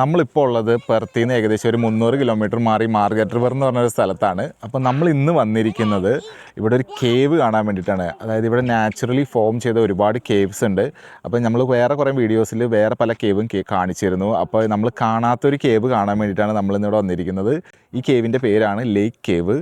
നമ്മളിപ്പോൾ ഉള്ളത് പെർത്തിൽ നിന്ന് ഏകദേശം ഒരു മുന്നൂറ് കിലോമീറ്റർ മാറി മാർഗറ്റർ റിവർ എന്ന് പറഞ്ഞൊരു സ്ഥലത്താണ്. അപ്പോൾ നമ്മൾ ഇന്ന് വന്നിരിക്കുന്നത് ഇവിടെ ഒരു കേവ് കാണാൻ വേണ്ടിയിട്ടാണ്. അതായത് ഇവിടെ നാച്ചുറലി ഫോം ചെയ്ത ഒരുപാട് കേവ്സ് ഉണ്ട്. അപ്പോൾ നമ്മൾ വേറെ കുറേ വീഡിയോസിൽ വേറെ പല കേവും കാണിച്ചിരുന്നു. അപ്പോൾ നമ്മൾ കാണാത്തൊരു കേവ് കാണാൻ വേണ്ടിയിട്ടാണ് നമ്മൾ ഇന്നിവിടെ വന്നിരിക്കുന്നത്. ഈ കേവിന്റെ പേരാണ് ലേക്ക് കേവ്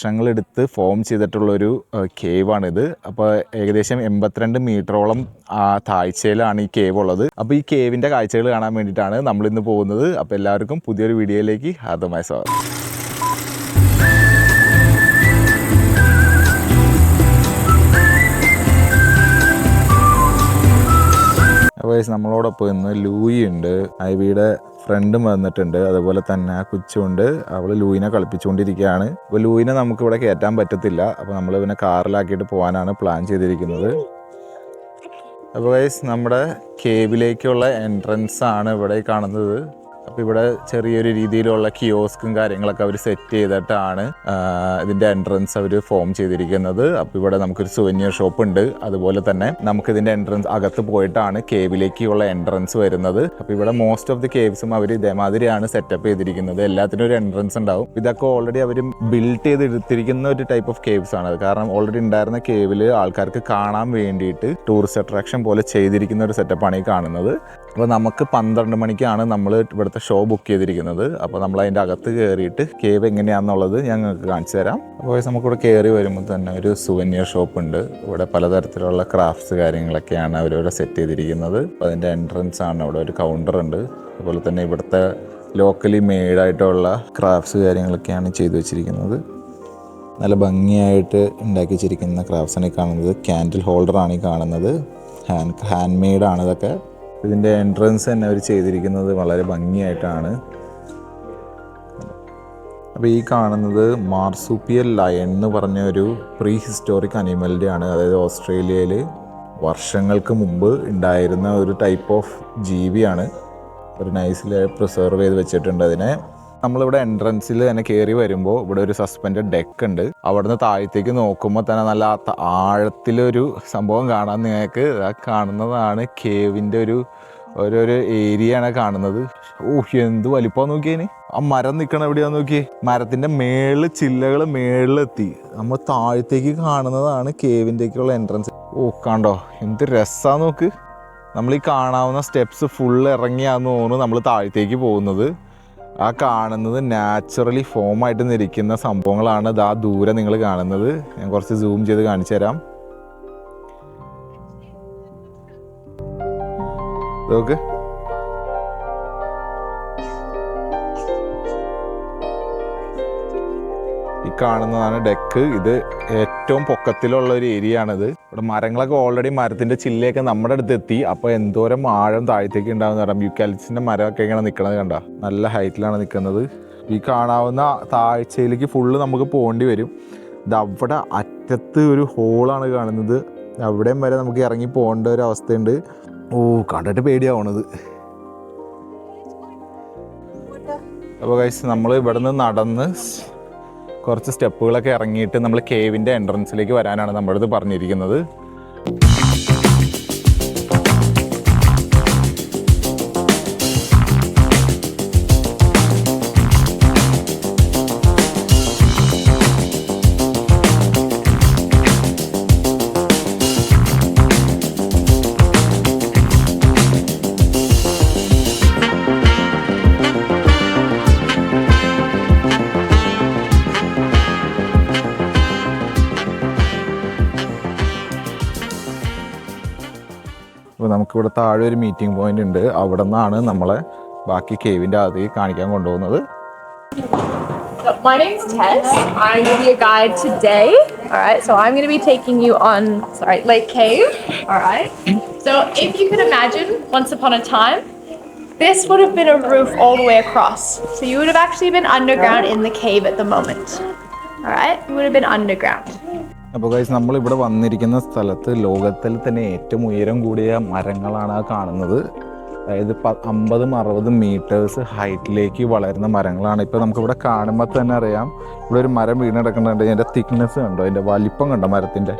വർഷങ്ങളെടുത്ത് ഫോം ചെയ്തിട്ടുള്ളൊരു കേവാണിത് അപ്പോൾ ഏകദേശം എൺപത്തിരണ്ട് മീറ്ററോളം താഴ്ചയിലാണ് ഈ കേവ് ഉള്ളത്. അപ്പോൾ ഈ കേവിന്റെ കാഴ്ചകൾ കാണാൻ വേണ്ടിയിട്ടാണ് നമ്മളിന്ന് പോകുന്നത്. അപ്പോൾ എല്ലാവർക്കും പുതിയൊരു വീഡിയോയിലേക്ക് ഹാർദമായ സ്വാഗതം. നമ്മളോടൊപ്പം ഇന്ന് ലൂയി ഉണ്ട്. ഐവിയുടെ ഫ്രണ്ടും വന്നിട്ടുണ്ട്. അതുപോലെ തന്നെ ആ കൊച്ചുണ്ട്. അവൾ ലൂയിനെ കളിപ്പിച്ചുകൊണ്ടിരിക്കുകയാണ്. അപ്പോൾ ലൂയിനെ നമുക്ക് ഇവിടെ കയറ്റാൻ പറ്റത്തില്ല. അപ്പോൾ നമ്മൾ ഇവനെ കാറിലാക്കിയിട്ട് പോകാനാണ് പ്ലാൻ ചെയ്തിരിക്കുന്നത്. അപ്പോൾ ഗൈസ് നമ്മുടെ കേവിലേക്കുള്ള എൻട്രൻസ് ആണ് ഇവിടെ കാണുന്നത്. അപ്പോൾ ഇവിടെ ചെറിയൊരു രീതിയിലുള്ള കിയോസ്കും കാര്യങ്ങളൊക്കെ അവർ സെറ്റ് ചെയ്തിട്ടാണ് ഇതിന്റെ എൻട്രൻസ് അവർ ഫോം ചെയ്തിരിക്കുന്നത്. അപ്പോൾ ഇവിടെ നമുക്കൊരു സുവന്യർ ഷോപ്പ് ഉണ്ട്. അതുപോലെ തന്നെ നമുക്കിതിന്റെ എൻട്രൻസ് അകത്ത് പോയിട്ടാണ് കേവിലേക്കുള്ള എൻട്രൻസ് വരുന്നത്. അപ്പോൾ ഇവിടെ മോസ്റ്റ് ഓഫ് ദി കേവ്സും അവർ ഇതേമാതിരിയാണ് സെറ്റപ്പ് ചെയ്തിരിക്കുന്നത്. എല്ലാത്തിനും ഒരു എൻട്രൻസ് ഉണ്ടാവും. ഇതൊക്കെ ഓൾറെഡി അവർ ബിൽഡ് ചെയ്ത് എടുത്തിരിക്കുന്ന ഒരു ടൈപ്പ് ഓഫ് കേവ്സ് ആണ്. കാരണം ഓൾറെഡി ഉണ്ടായിരുന്ന കേവിൽ ആൾക്കാർക്ക് കാണാൻ വേണ്ടിയിട്ട് ടൂറിസ്റ്റ് അട്രാക്ഷൻ പോലെ ചെയ്തിരിക്കുന്ന ഒരു സെറ്റപ്പാണ് ഈ കാണുന്നത്. അപ്പോൾ നമുക്ക് പന്ത്രണ്ട് മണിക്കാണ് നമ്മൾ ഇവിടുത്തെ ഷോ ബുക്ക് ചെയ്തിരിക്കുന്നത്. അപ്പോൾ നമ്മൾ അതിന്റെ അകത്ത് കയറിയിട്ട് കേവ് എങ്ങനെയാണെന്നുള്ളത് ഞങ്ങൾക്ക് കാണിച്ചു തരാം. അപ്പോൾ നമുക്കിവിടെ കയറി വരുമ്പോൾ തന്നെ ഒരു സുവനിയർ ഷോപ്പ് ഉണ്ട്. ഇവിടെ പലതരത്തിലുള്ള ക്രാഫ്റ്റ്സ് കാര്യങ്ങളൊക്കെയാണ് അവരിവിടെ സെറ്റ് ചെയ്തിരിക്കുന്നത്. അപ്പോൾ അതിന്റെ എൻട്രൻസ് ആണ് അവിടെ ഒരു കൗണ്ടർ ഉണ്ട്. അതുപോലെ തന്നെ ഇവിടുത്തെ ലോക്കലി മെയ്ഡായിട്ടുള്ള ക്രാഫ്റ്റ്സ് കാര്യങ്ങളൊക്കെയാണ് ചെയ്തു വെച്ചിരിക്കുന്നത്. നല്ല ഭംഗിയായിട്ട് ഉണ്ടാക്കി വെച്ചിരിക്കുന്ന ക്രാഫ്റ്റ്സാണ് ഈ കാണുന്നത്. ക്യാൻഡിൽ ഹോൾഡറാണ് ഈ കാണുന്നത്. ഹാൻഡ് ഹാൻഡ് മെയ്ഡാണ് ഇതൊക്കെ. ഇതിന്റെ എൻട്രൻസ് തന്നെ അവർ ചെയ്തിരിക്കുന്നത് വളരെ ഭംഗിയായിട്ടാണ്. അപ്പോൾ ഈ കാണുന്നത് മാർസൂപ്പിയൽ ലയൺ എന്ന് പറഞ്ഞ ഒരു പ്രീ ഹിസ്റ്റോറിക് അനിമലിന്റെ ആണ്. അതായത് ഓസ്ട്രേലിയയിൽ വർഷങ്ങൾക്ക് മുമ്പ് ഉണ്ടായിരുന്ന ഒരു ടൈപ്പ് ഓഫ് ജീവിയാണ്. ഒരു നൈസിൽ പ്രിസർവ് ചെയ്ത് വെച്ചിട്ടുണ്ട് അതിനെ. നമ്മളിവിടെ എൻട്രൻസിൽ തന്നെ കയറി വരുമ്പോൾ ഇവിടെ ഒരു സസ്പെൻഡ് ഡെക്ക് ഉണ്ട്. അവിടുന്ന് താഴത്തേക്ക് നോക്കുമ്പോൾ തന്നെ നല്ല ആഴത്തിലൊരു സംഭവം കാണാൻ നിങ്ങൾക്ക് കാണുന്നതാണ് കേവിന്റെ ഒരു ഓരോരോ ഏരിയയാണ് കാണുന്നത്. ഓ എന്ത് വലിപ്പം നോക്കിയേന് ആ മരം നിൽക്കണ എവിടെയാന്ന് നോക്കിയേ? മരത്തിന്റെ മേളിൽ ചില്ലകൾ മേളിലെത്തി. നമ്മൾ താഴത്തേക്ക് കാണുന്നതാണ് കേവിന്റെക്കുള്ള എൻട്രൻസ് ഓ കണ്ടോ? എന്ത് രസാ നോക്ക്. നമ്മൾ ഈ കാണാവുന്ന സ്റ്റെപ്സ് ഫുൾ ഇറങ്ങിയാന്ന് തോന്നുന്നു നമ്മൾ താഴത്തേക്ക് പോകുന്നത്. ആ കാണുന്നത് നാച്ചുറലി ഫോമായിട്ട് നിൽക്കുന്ന സംഭവങ്ങളാണ് ആ ദൂരെ നിങ്ങൾ കാണുന്നത്. ഞാൻ കുറച്ച് സൂം ചെയ്ത് കാണിച്ചു തരാം. നോക്ക്. ഈ കാണുന്നതാണ് ഡെക്ക് ഇത് ഏറ്റവും പൊക്കത്തിലുള്ള ഒരു ഏരിയ ആണിത്. ഇവിടെ മരങ്ങളൊക്കെ ഓൾറെഡി മരത്തിന്റെ ചില്ലയൊക്കെ നമ്മുടെ അടുത്ത് എത്തി. അപ്പോൾ എന്തോരം ആഴം താഴത്തേക്ക് ഉണ്ടാവുന്ന പറയാം യുക്കാലിസിന്റെ മരമൊക്കെ ഇങ്ങനെ നിൽക്കണത് കണ്ട? നല്ല ഹൈറ്റിലാണ് നിൽക്കുന്നത് ഈ കാണാവുന്ന താഴ്ചയിലേക്ക് ഫുള്ള് നമുക്ക് പോകേണ്ടി വരും. ഇത് അവിടെ അറ്റത്ത് ഒരു ഹോളാണ് കാണുന്നത്. അവിടെയും വരെ നമുക്ക് ഇറങ്ങി പോകേണ്ട ഒരു അവസ്ഥയുണ്ട്. ഓ കണ്ടിട്ട് പേടിയാവണത്. അപ്പോൾ കഴിച്ച് നമ്മൾ ഇവിടെ നിന്ന് നടന്ന് കുറച്ച് സ്റ്റെപ്പുകളൊക്കെ ഇറങ്ങിയിട്ട് നമ്മൾ കേവിന്റെ എൻട്രൻസിലേക്ക് വരാനാണ് നമ്മളത് പറഞ്ഞിരിക്കുന്നത്. അപ്പോൾ നമുക്കിവിടെ താഴെ ഒരു മീറ്റിംഗ് പോയിന്റ് ഉണ്ട് അവിടെ നിന്നാണ് നമ്മളെ ബാക്കി കേവിന്റെ അകത്തേക്ക് കാണിക്കാൻ കൊണ്ടുപോകുന്നത് my name's Tess. I'm going to be a guide today. All right. So I'm going to be taking you on, sorry, Lake Cave. All right. So if you could imagine, once upon a time, this would have been a roof all the way across. So you would have actually been underground in the cave at the moment. all right, you would have been underground. അപ്പോൾ guys നമ്മൾ ഇവിടെ വന്നിരിക്കുന്ന സ്ഥലത്ത് ലോകത്തിൽ തന്നെ ഏറ്റവും ഉയരം കൂടിയ മരങ്ങളാണ് കാണുന്നത്. അതായത് അമ്പതും അറുപതും മീറ്റേഴ്സ് ഹൈറ്റിലേക്ക് വളരുന്ന മരങ്ങളാണ്. ഇപ്പോൾ നമുക്കിവിടെ കാണുമ്പോൾ തന്നെ അറിയാം ഇവിടെ ഒരു മരം വീണ് കിടക്കുന്നുണ്ട്. അതിന്റെ തിക്നെസ് കണ്ടോ? അതിന്റെ വലിപ്പം കണ്ടോ മരത്തിന്റെ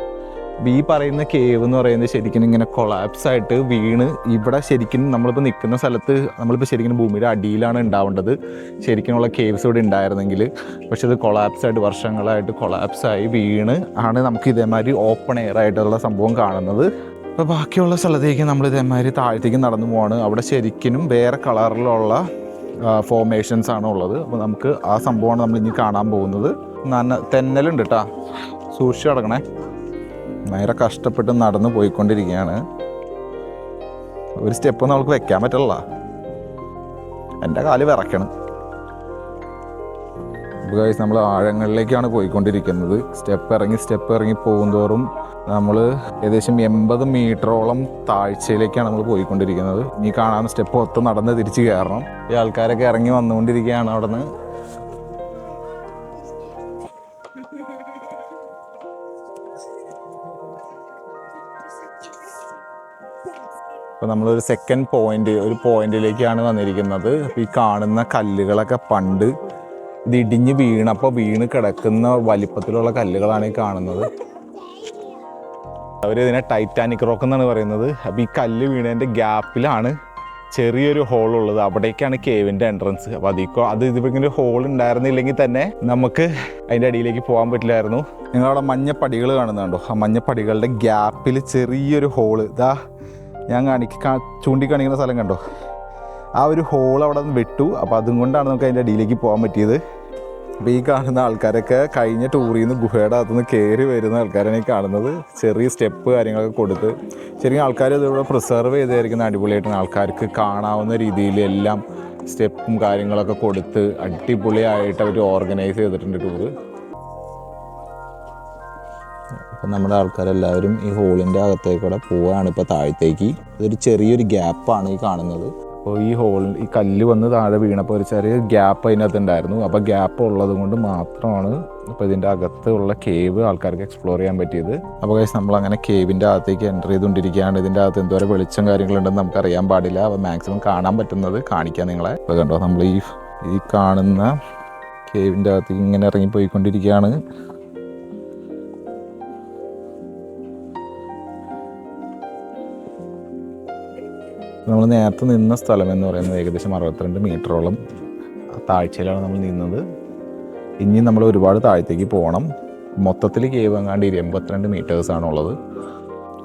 ഈ പറയുന്ന കേവ് എന്ന് പറയുന്നത് ശരിക്കും ഇങ്ങനെ കൊളാപ്സ് ആയിട്ട് വീണ് ഇവിടെ ശരിക്കും നമ്മളിപ്പോൾ നിൽക്കുന്ന സ്ഥലത്ത് നമ്മളിപ്പോൾ ശരിക്കും ഭൂമിയുടെ അടിയിലാണ് ഉണ്ടാവേണ്ടത്. ശരിക്കുമുള്ള കേവ്സ് ഇവിടെ ഉണ്ടായിരുന്നെങ്കിൽ. പക്ഷെ അത് കൊളാപ്സ് ആയിട്ട് വർഷങ്ങളായിട്ട് കൊളാപ്സ് ആയി വീണ് ആണ് നമുക്ക് ഇതേമാതിരി ഓപ്പൺ എയർ ആയിട്ടുള്ള സംഭവം കാണുന്നത്. അപ്പോൾ ബാക്കിയുള്ള സ്ഥലത്തേക്ക് നമ്മൾ ഇതേമാതിരി താഴത്തേക്ക് നടന്നു പോവാണ്. അവിടെ ശരിക്കും വേറെ കളറിലുള്ള ഫോമേഷൻസ് ആണ് ഉള്ളത്. അപ്പോൾ നമുക്ക് ആ സംഭവമാണ് നമ്മൾ ഇനി കാണാൻ പോകുന്നത്. തെന്നലുണ്ട് കേട്ടോ സൂക്ഷിച്ച് കിടക്കണേ നേരെ കഷ്ടപ്പെട്ട് നടന്ന് പോയിക്കൊണ്ടിരിക്കുകയാണ്. ഒരു സ്റ്റെപ്പ് നമുക്ക് വെക്കാൻ പറ്റില്ല എന്റെ കാൽ വിറയ്ക്കണം. ഗൈസ് നമ്മൾ ആഴങ്ങളിലേക്കാണ് പോയിക്കൊണ്ടിരിക്കുന്നത്. സ്റ്റെപ്പ് ഇറങ്ങി സ്റ്റെപ്പ് ഇറങ്ങി പോകുന്തോറും നമ്മൾ ഏകദേശം എൺപത് മീറ്ററോളം താഴ്ചയിലേക്കാണ് നമ്മൾ പോയിക്കൊണ്ടിരിക്കുന്നത്. ഇനി കാണാൻ സ്റ്റെപ്പ് ഒത്ത് നടന്ന് തിരിച്ച് കയറണം. ഈ ആൾക്കാരൊക്കെ ഇറങ്ങി വന്നുകൊണ്ടിരിക്കുകയാണ് അവിടെ നിന്ന് അപ്പോൾ നമ്മളൊരു സെക്കൻഡ് പോയിന്റ് ഒരു പോയിന്റിലേക്കാണ് വന്നിരിക്കുന്നത്. അപ്പോൾ ഈ കാണുന്ന കല്ലുകളൊക്കെ പണ്ട് ഇത് ഇടിഞ്ഞ് വീണപ്പോൾ വീണ് കിടക്കുന്ന വലിപ്പത്തിലുള്ള കല്ലുകളാണ് ഈ കാണുന്നത്. അവർ ഇതിനെ ടൈറ്റാനിക് റോക്ക് എന്നാണ് പറയുന്നത്. അപ്പോൾ ഈ കല്ല് വീണതിന്റെ ഗ്യാപ്പിലാണ് ചെറിയൊരു ഹോൾ ഉള്ളത്. അവിടേക്കാണ് കേവിന്റെ എൻട്രൻസ് അപ്പോൾ അതിക്കോ അത് ഇതിങ്ങനെ ഹോൾ ഉണ്ടായിരുന്നില്ലെങ്കിൽ തന്നെ നമുക്ക് അതിന്റെ അടിയിലേക്ക് പോകാൻ പറ്റില്ലായിരുന്നു. നിങ്ങളവിടെ മഞ്ഞപ്പടികൾ കാണുന്നുണ്ടോ? ആ മഞ്ഞപ്പടികളുടെ ഗ്യാപ്പിൽ ചെറിയൊരു ഹോൾ ഇതാ ഞാൻ കാണിക്ക ചൂണ്ടിക്കാണിക്കുന്ന സ്ഥലം കണ്ടോ? ആ ഒരു ഹോൾ അവിടെ നിന്ന് വിട്ടു. അപ്പോൾ അതും കൊണ്ടാണ് നമുക്ക് അതിന്റെ അടിയിലേക്ക് പോകാൻ പറ്റിയത്. അപ്പോൾ ഈ കാണുന്ന ആൾക്കാരൊക്കെ കഴിഞ്ഞ ടൂറിൽ നിന്ന് ഗുഹയുടെ അകത്തുനിന്ന് കയറി വരുന്ന ആൾക്കാരാണ് ഈ കാണുന്നത്. ചെറിയ സ്റ്റെപ്പ് കാര്യങ്ങളൊക്കെ കൊടുത്ത്. ശരിക്കും ആൾക്കാർ ഇതിവിടെ പ്രിസർവ് ചെയ്തായിരിക്കുന്ന അടിപൊളിയായിട്ടാണ് ആൾക്കാർക്ക് കാണാവുന്ന രീതിയിൽ എല്ലാം സ്റ്റെപ്പും കാര്യങ്ങളൊക്കെ കൊടുത്ത് അടിപൊളിയായിട്ട് അവർ ഓർഗനൈസ് ചെയ്തിട്ടുണ്ട് ടൂറ് അപ്പം നമ്മുടെ ആൾക്കാരെല്ലാവരും ഈ ഹോളിന്റെ അകത്തേക്കൂടെ പോവുകയാണ് ഇപ്പോൾ താഴത്തേക്ക്. ഇതൊരു ചെറിയൊരു ഗ്യാപ്പാണ് ഈ കാണുന്നത്. അപ്പോൾ ഈ ഹോളിൽ ഈ കല്ല് വന്ന് താഴെ വീണപ്പോൾ ഒരു ചെറിയ ഗ്യാപ്പ് അതിനകത്ത് ഉണ്ടായിരുന്നു അപ്പോൾ ഗ്യാപ്പ് ഉള്ളത് കൊണ്ട് മാത്രമാണ് ഇപ്പോൾ ഇതിന്റെ അകത്തുള്ള കേവ് ആൾക്കാർക്ക് എക്സ്പ്ലോർ ചെയ്യാൻ പറ്റിയത്. അപ്പോൾ കഴിച്ച് നമ്മൾ അങ്ങനെ കേവിന്റെ അകത്തേക്ക് എന്റർ ചെയ്തുകൊണ്ടിരിക്കുകയാണ്. ഇതിന്റെ അകത്ത് എന്തോരം വെളിച്ചം കാര്യങ്ങളുണ്ടെന്ന് നമുക്ക് അറിയാൻ പാടില്ല. അപ്പോൾ മാക്സിമം കാണാൻ പറ്റുന്നത് കാണിക്കാം നിങ്ങളെ. ഇപ്പോൾ കണ്ടോ നമ്മൾ ഈ ഈ കാണുന്ന കേവിന്റെ അകത്തേക്ക് ഇങ്ങനെ ഇറങ്ങിപ്പോയിക്കൊണ്ടിരിക്കുകയാണ്. നമ്മൾ നേരത്തെ നിന്ന സ്ഥലം എന്ന് പറയുന്നത് ഏകദേശം അറുപത്തിരണ്ട് മീറ്ററോളം താഴ്ചയിലാണ് നമ്മൾ നിന്നത്. ഇനി നമ്മൾ ഒരുപാട് താഴത്തേക്ക് പോകണം. മൊത്തത്തിൽ കേവ് എങ്ങാണ്ട് ഇരു- എൺപത്തിരണ്ട് മീറ്റേഴ്സാണുള്ളത്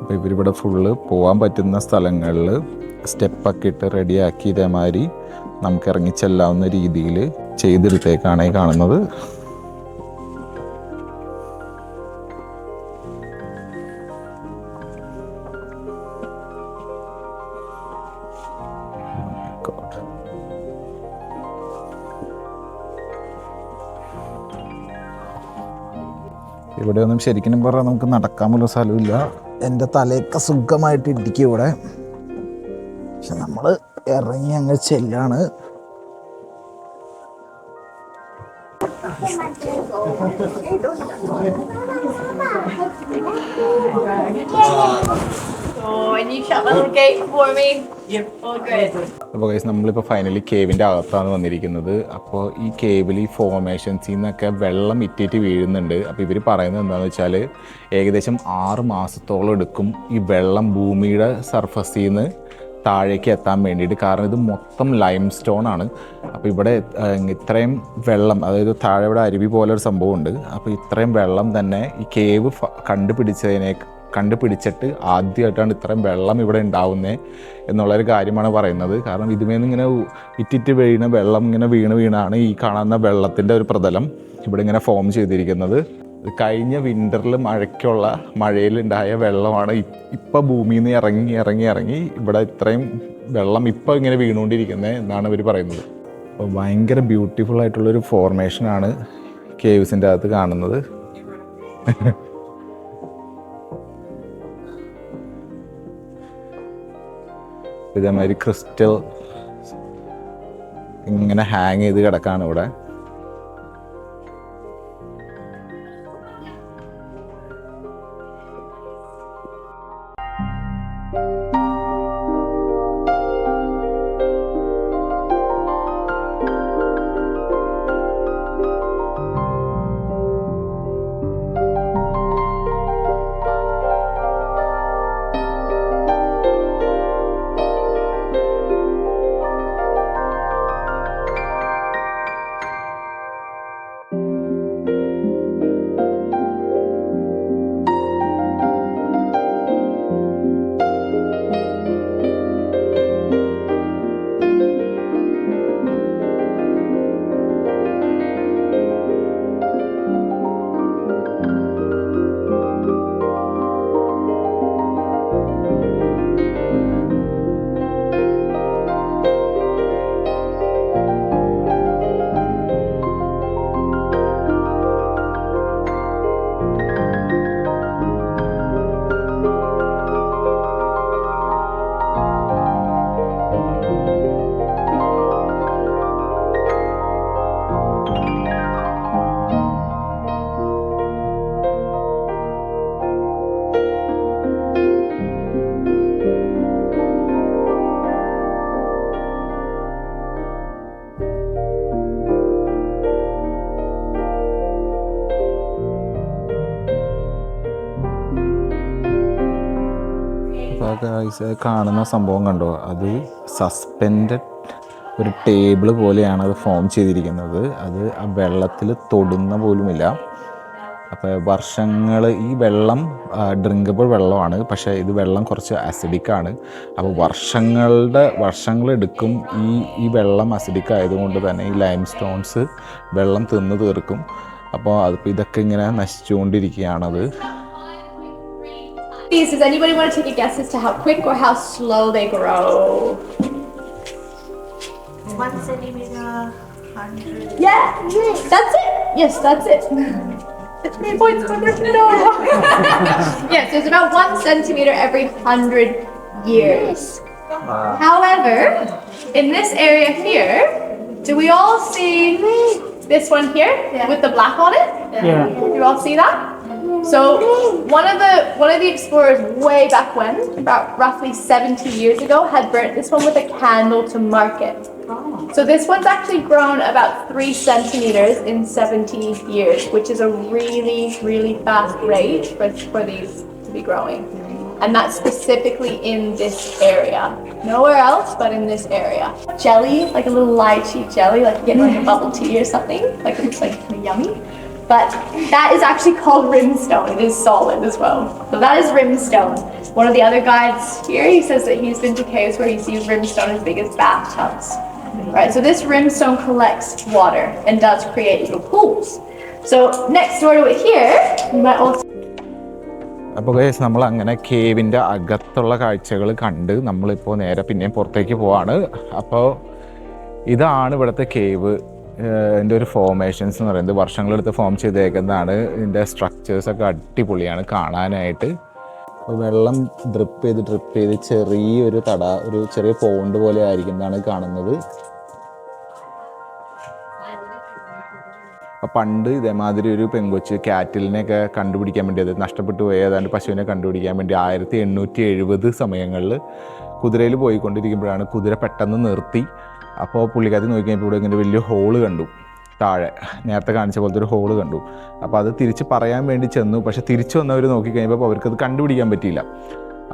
അപ്പോൾ ഇവരിവിടെ ഫുള്ള് പോകാൻ പറ്റുന്ന സ്ഥലങ്ങളിൽ സ്റ്റെപ്പൊക്കെ ഇട്ട് റെഡിയാക്കി ഇതേമാതിരി നമുക്ക് ഇറങ്ങിച്ചെല്ലാവുന്ന രീതിയിൽ ചെയ്തെടുത്തേക്കാണ് കാണുന്നത്. ഇവിടെ ഒന്നും ശരിക്കും പറഞ്ഞാൽ നമുക്ക് നടക്കാൻ പോലും സ്ഥലമില്ല. എന്റെ തലയൊക്കെ സുഖമായിട്ട് ഇടിക്കും ഇവിടെ. പക്ഷെ നമ്മൾ ഇറങ്ങി അങ്ങ് ചെല്ലാണ്. Oh, and you shut the little gate for me? Yep. All good. അപ്പോൾ ഗൈസ് നമ്മളിപ്പോൾ ഫൈനലി കേവിന്റെ അകത്താണ് വന്നിരിക്കുന്നത് അപ്പോൾ ഈ കേവിൽ ഈ ഫോർമേഷൻസിൽ നിന്നൊക്കെ വെള്ളം ഇറ്റിറ്റ് വീഴുന്നുണ്ട് അപ്പോൾ ഇവർ പറയുന്നത് എന്താണെന്ന് വെച്ചാൽ ഏകദേശം ആറ് മാസത്തോളം എടുക്കും ഈ വെള്ളം ഭൂമിയുടെ സർഫസിൽ നിന്ന് താഴേക്ക് എത്താൻ വേണ്ടിയിട്ട് കാരണം ഇത് മൊത്തം ലൈം സ്റ്റോൺ ആണ് അപ്പോൾ ഇവിടെ ഇത്രയും വെള്ളം അതായത് താഴെ ഇവിടെ അരുവി പോലെ ഒരു സംഭവമുണ്ട് അപ്പോൾ ഇത്രയും വെള്ളം തന്നെ ഈ കേവ് ഫ- കണ്ടുപിടിച്ചതിനെ കണ്ടുപിടിച്ചിട്ട് ആദ്യമായിട്ടാണ് ഇത്രയും വെള്ളം ഇവിടെ ഉണ്ടാവുന്നത് എന്നുള്ളൊരു കാര്യമാണ് പറയുന്നത്. കാരണം ഇതുമേന്ന് ഇങ്ങനെ ഇറ്റിറ്റ് വീണ വെള്ളം ഇങ്ങനെ വീണ് വീണാണ് ഈ കാണുന്ന വെള്ളത്തിന്റെ ഒരു പ്രതലം ഇവിടെ ഇങ്ങനെ ഫോം ചെയ്തിരിക്കുന്നത്. കഴിഞ്ഞ വിന്ററിൽ മഴയ്ക്കുള്ള മഴയിലുണ്ടായ വെള്ളമാണ് ഇപ്പോൾ ഇപ്പം ഭൂമിയിൽ നിന്ന് ഇറങ്ങി ഇറങ്ങി ഇറങ്ങി ഇവിടെ ഇത്രയും വെള്ളം ഇപ്പം ഇങ്ങനെ വീണുകൊണ്ടിരിക്കുന്നത് എന്നാണ് ഇവർ പറയുന്നത്. അപ്പോൾ ഭയങ്കര ബ്യൂട്ടിഫുൾ ആയിട്ടുള്ളൊരു ഫോർമേഷനാണ് കേവ്സിന്റെ അകത്ത് കാണുന്നത്. ഇതേമാതിരി ക്രിസ്റ്റൽ ഇങ്ങനെ ഹാങ് ചെയ്ത് കിടക്കാണ് ഇവിടെ. ഗൈസ് കാണുന്ന സംഭവം കണ്ടോ? അത് സസ്പെൻഡഡ് ഒരു ടേബിൾ പോലെയാണ് അത് ഫോം ചെയ്തിരിക്കുന്നത്. അത് ആ വെള്ളത്തിൽ തൊടുന്ന പോലുമില്ല. അപ്പോൾ വർഷങ്ങൾ ഈ വെള്ളം ഡ്രിങ്കബിൾ വെള്ളമാണ്. പക്ഷേ ഇത് വെള്ളം കുറച്ച് അസിഡിക്കാണ് അപ്പോൾ വർഷങ്ങളുടെ വർഷങ്ങളെടുക്കും ഈ ഈ വെള്ളം അസിഡിക് ആയതുകൊണ്ട് തന്നെ ഈ ലൈം സ്റ്റോൺസ് വെള്ളം തിന്നു തീർക്കും. അപ്പോൾ അതിപ്പോൾ ഇതൊക്കെ ഇങ്ങനെ നശിച്ചുകൊണ്ടിരിക്കുകയാണത്. Please, does anybody want to take a guess as to how quick or how slow they grow? One centimeter, hundred. Yeah, that's it. Yes, that's it. Three points for Gryffindor. yes, it's about one centimeter every hundred years. Ah. However, in this area here, do we all see this one here with the black on it? Yeah. Do you all see that? So one of the one of the explorers way back when, about roughly 70 years ago, had burnt this one with a candle to mark it. So this one's actually grown about three centimeters in 70 years, which is a really, really fast rate for, for these to be growing. And that's specifically in this area. Nowhere else but in this area. Jelly, like a little lychee jelly, like you get like a bubble tea or something. Like it looks like yummy. But that is actually called rimstone. It is solid as well. So that is rimstone. One of the other guides here, he says that he's been to caves where he sees rimstone as big as bathtubs. Right, so this rimstone collects water and does create little pools. So next door to it here, you might also അപ്പോൾ guys നമ്മൾ അങ്ങനെ കേവിൻ്റെ അകത്തുള്ള കാഴ്ചകൾ കണ്ട് നമ്മളിപ്പോൾ നേരെ പിന്നെയും പുറത്തേക്ക് പോവാണ് അപ്പോൾ ഇതാണ് ഇവിടുത്തെ കേവ് എന്റെ ഒരു ഫോമേഷൻസ് എന്ന് പറയുന്നത് വർഷങ്ങളെടുത്ത് ഫോം ചെയ്തേക്കുന്നതാണ്. ഇതിന്റെ സ്ട്രക്ചേഴ്സൊക്കെ അടിപൊളിയാണ് കാണാനായിട്ട്. വെള്ളം ഡ്രിപ്പ് ചെയ്ത് ഡ്രിപ്പ് ചെയ്ത് ചെറിയൊരു തട ഒരു ചെറിയ പോണ്ട് പോലെ ആയിരിക്കുന്നതാണ് കാണുന്നത്. അപ്പം പണ്ട് ഇതേമാതിരി ഒരു പെങ്കൊച്ച് കാറ്റിലിനെയൊക്കെ കണ്ടുപിടിക്കാൻ വേണ്ടി അത് നഷ്ടപ്പെട്ടു പോയ ഏതാണ്ട് പശുവിനെ കണ്ടുപിടിക്കാൻ വേണ്ടി ആയിരത്തി എണ്ണൂറ്റി എഴുപത് സമയങ്ങളിൽ കുതിരയിൽ പോയിക്കൊണ്ടിരിക്കുമ്പോഴാണ് കുതിര പെട്ടെന്ന് നിർത്തി. അപ്പോൾ പുള്ളിക്കാരി നോക്കിക്കഴിഞ്ഞപ്പോൾ ഇവിടെ ഇങ്ങനെ വലിയ ഹോൾ കണ്ടു. താഴെ നേരത്തെ കാണിച്ച പോലത്തെ ഒരു ഹോൾ കണ്ടു. അപ്പോൾ അത് തിരിച്ച് പറയാൻ വേണ്ടി ചെന്നു. പക്ഷെ തിരിച്ചു വന്നവർ നോക്കിക്കഴിഞ്ഞപ്പോൾ അവർക്കത് കണ്ടുപിടിക്കാൻ പറ്റിയില്ല.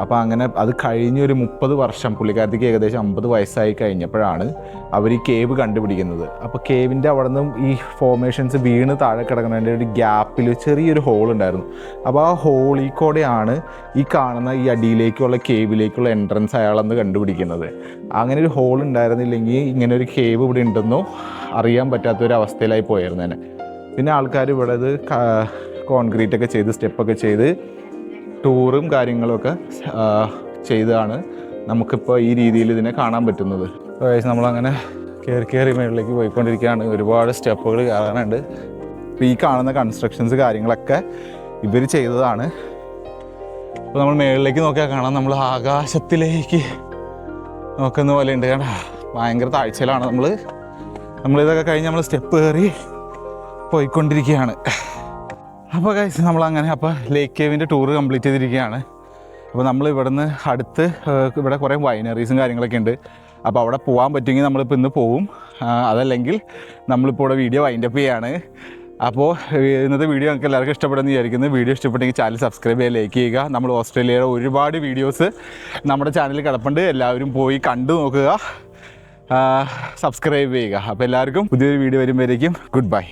അപ്പോൾ അങ്ങനെ അത് കഴിഞ്ഞൊരു മുപ്പത് വർഷം പുള്ളിക്കാരത്തേക്ക് ഏകദേശം അമ്പത് വയസ്സായി കഴിഞ്ഞപ്പോഴാണ് അവർ ഈ കേവ് കണ്ടുപിടിക്കുന്നത്. അപ്പോൾ കേവിന്റെ അവിടെ നിന്നും ഈ ഫോർമേഷൻസ് വീണ് താഴെ കിടക്കുന്നതിന്റെ ഒരു ഗ്യാപ്പിൽ ചെറിയൊരു ഹോൾ ഉണ്ടായിരുന്നു. അപ്പോൾ ആ ഹോളിൽ കൂടെയാണ് ഈ കാണുന്ന ഈ അടിയിലേക്കുള്ള കേവിലേക്കുള്ള എൻട്രൻസ് അയാളെന്ന് കണ്ടുപിടിക്കുന്നത്. അങ്ങനെ ഒരു ഹോൾ ഉണ്ടായിരുന്നില്ലെങ്കിൽ ഇങ്ങനെ ഒരു കേവ് ഇവിടെ ഉണ്ടെന്നോ അറിയാൻ പറ്റാത്തൊരവസ്ഥയിലായി പോയിരുന്നു തന്നെ പിന്നെ ആൾക്കാർ ഇവിടെ ഇത് കോൺക്രീറ്റ് ഒക്കെ ചെയ്ത് സ്റ്റെപ്പൊക്കെ ചെയ്ത് ടൂറും കാര്യങ്ങളൊക്കെ ചെയ്താണ് നമുക്കിപ്പോൾ ഈ രീതിയിൽ ഇതിനെ കാണാൻ പറ്റുന്നത്. നമ്മളങ്ങനെ കയറി കയറി മേളിലേക്ക് പോയിക്കൊണ്ടിരിക്കുകയാണ്. ഒരുപാട് സ്റ്റെപ്പുകൾ കയറാനുണ്ട്. ഇപ്പോൾ ഈ കാണുന്ന കൺസ്ട്രക്ഷൻസ് കാര്യങ്ങളൊക്കെ ഇവർ ചെയ്തതാണ്. അപ്പോൾ നമ്മൾ മേളിലേക്ക് നോക്കിയാൽ കാണാം. നമ്മൾ ആകാശത്തിലേക്ക് നോക്കുന്ന പോലെ ഉണ്ട് കാരണം ഭയങ്കര താഴ്ചയിലാണ് നമ്മൾ നമ്മളിതൊക്കെ കഴിഞ്ഞ് നമ്മൾ സ്റ്റെപ്പ് കയറി പോയിക്കൊണ്ടിരിക്കുകയാണ്. അപ്പോൾ നമ്മൾ അങ്ങനെ അപ്പോൾ ലേക്ക് കേവിന്റെ ടൂർ കംപ്ലീറ്റ് ചെയ്തിരിക്കുകയാണ്. അപ്പോൾ നമ്മൾ ഇവിടുന്ന് അടുത്ത് ഇവിടെ കുറേ വൈനറീസും കാര്യങ്ങളൊക്കെ ഉണ്ട്. അപ്പോൾ അവിടെ പോകാൻ പറ്റുമെങ്കിൽ നമ്മളിപ്പോൾ ഇന്ന് പോവും. അതല്ലെങ്കിൽ നമ്മളിപ്പോൾ ഇവിടെ വീഡിയോ വൈൻഡപ്പ് ചെയ്യാണ്. അപ്പോൾ ഇന്നത്തെ വീഡിയോ നമുക്ക് എല്ലാവർക്കും ഇഷ്ടപ്പെടുമെന്ന് വിചാരിക്കുന്നു. വീഡിയോ ഇഷ്ടപ്പെട്ടെങ്കിൽ ചാനൽ സബ്സ്ക്രൈബ് ചെയ്യുക ലൈക്ക് ചെയ്യുക. നമ്മൾ ഓസ്ട്രേലിയയുടെ ഒരുപാട് വീഡിയോസ് നമ്മുടെ ചാനലിൽ കിടപ്പുണ്ട്. എല്ലാവരും പോയി കണ്ടു നോക്കുക. സബ്സ്ക്രൈബ് ചെയ്യുക. അപ്പോൾ എല്ലാവർക്കും പുതിയൊരു വീഡിയോ വരുമ്പോഴേക്കും ഗുഡ് ബൈ